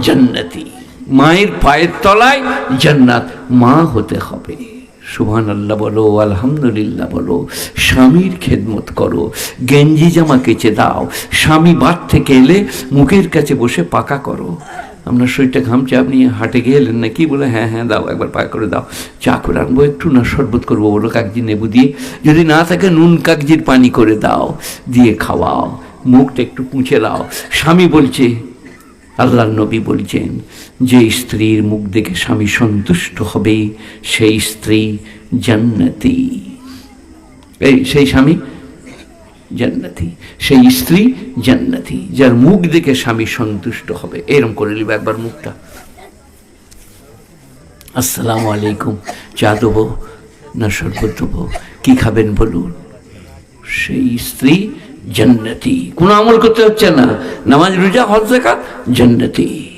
জান্নাতি। মায়ের পায়ের তলায় জান্নাত। মা হতে হবে। সুবহান আল্লাহ বলো, আলহামদুলিল্লাহ বলো, স্বামীর খেদমত করো। গেঞ্জি জামা কেচে দাও। স্বামী বাদ থেকে এলে মুখের কাছে বসে পাকা করো। আপনার শরীরটা ঘামছে, আপনি হাটে গেলেন না, কি বলে হ্যাঁ হ্যাঁ দাও, একবার পাকা করে দাও। চা করে আনব একটু না, শরবত করব, বলো, কাগজি নেবু দিয়ে। যদি না থাকে, নুন, কাগজির পানি করে দাও। দিয়ে খাওয়াও। মুখটা একটু পুঁছে দাও। স্বামী বলছে আল্লাহ নবী বলছেন, যে স্ত্রীর মুখ দেখে স্বামী সন্তুষ্ট হবে, সেই স্ত্রী জান্নাতি। এই, সেই স্বামী জান্নাতি, সেই স্ত্রী জান্নাতি, যার মুখ দেখে স্বামী সন্তুষ্ট হবে। এরম করে নিবে একবার মুখটা। আসসালামু আলাইকুম, চা দেবো না শরবত দেবো, কি খাবেন বলুন? সেই স্ত্রী জান্নাতি। কোনো আমল করতে হচ্ছে না। নামাজ রোজা হজ জাকাত জান্নাতি।